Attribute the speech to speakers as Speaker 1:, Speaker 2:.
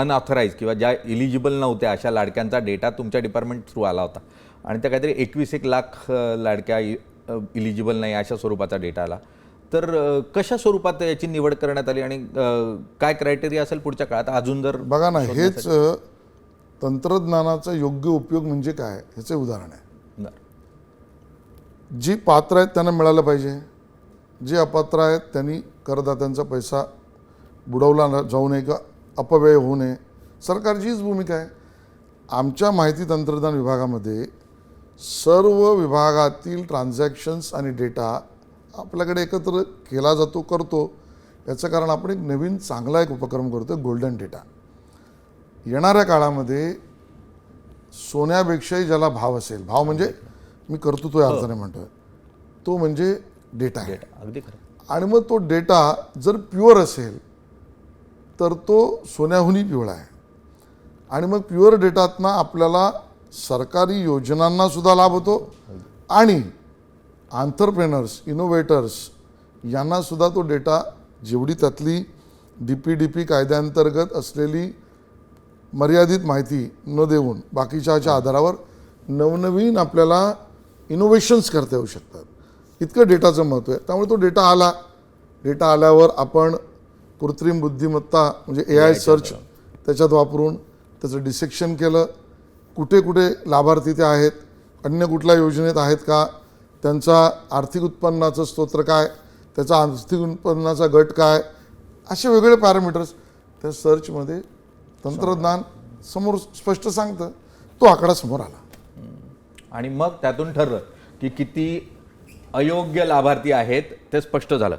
Speaker 1: Unauthorise किंवा ज्या eligible नव्हत्या अशा लाडक्यांचा डेटा तुमच्या डिपार्टमेंट थ्रू आला होता. आणि त्या काहीतरी एकवीस एक लाख लाडक्या इलिजिबल नाही अशा स्वरूपाचा डेटा आला. तर कशा स्वरूपात याची निवड करण्यात आली आणि काय क्रायटेरिया असेल पुढच्या काळात? अजून जर
Speaker 2: बघा ना हेच तंत्रज्ञानाचा योग्य उपयोग म्हणजे काय? ह्याचे उदाहरण आहे. जी पात्र आहेत त्यांना मिळालं पाहिजे. जे अपात्र आहेत त्यांनी करदात्यांचा पैसा बुडवला जाऊ नये किंवा अपव्यय होऊ नये. सरकारची हीच भूमिका आहे. आमच्या माहिती तंत्रज्ञान विभागामध्ये सर्व विभागातील ट्रान्झॅक्शन्स आणि डेटा आपल्याकडे एकत्र केला जातो करतो. याचं कारण आपण एक नवीन चांगला एक उपक्रम करतो गोल्डन डेटा येणाऱ्या काळामध्ये सोन्यापेक्षाही ज्याला भाव असेल भाव म्हणजे मी कर्तृत्व या अर्थाने म्हणतोय. तो म्हणजे डेटा आहे.
Speaker 1: डेटा अगदी खरं.
Speaker 2: आणि मग तो डेटा जर प्युअर असेल तर तो सोन्याहूनही पिवळा आहे. आणि मग प्युअर डेटातनं आपल्याला सरकारी योजनांनासुद्धा लाभ होतो. आणि आंतरप्रेनर्स इनोव्हेटर्स यांनासुद्धा तो डेटा जेवढी त्यातली डी पी डी पी कायद्याअंतर्गत असलेली मर्यादित माहिती न देऊन बाकीच्याच्या आधारावर नवनवीन आपल्याला इनोव्हेशन्स करता येऊ शकतात. इतकं डेटाचं महत्त्व आहे. त्यामुळे तो डेटा आला. डेटा आल्यावर आपण कृत्रिम बुद्धिमत्ता म्हणजे ए आय सर्च त्याच्यात वापरून त्याचं डिसेक्शन केलं. कुठे कुठे लाभार्थी ते आहेत? अन्य कुठल्या योजनेत आहेत का? त्यांचा आर्थिक उत्पन्नाचं स्तोत्र काय? त्याचा आर्थिक उत्पन्नाचा गट काय? असे वेगवेगळे पॅरामीटर्स त्या सर्चमध्ये तंत्रज्ञान समोर स्पष्ट सांगतं. तो आकडा समोर आला.
Speaker 1: आणि मग त्यातून ठरलं की किती अयोग्य लाभार्थी आहेत ते स्पष्ट झालं.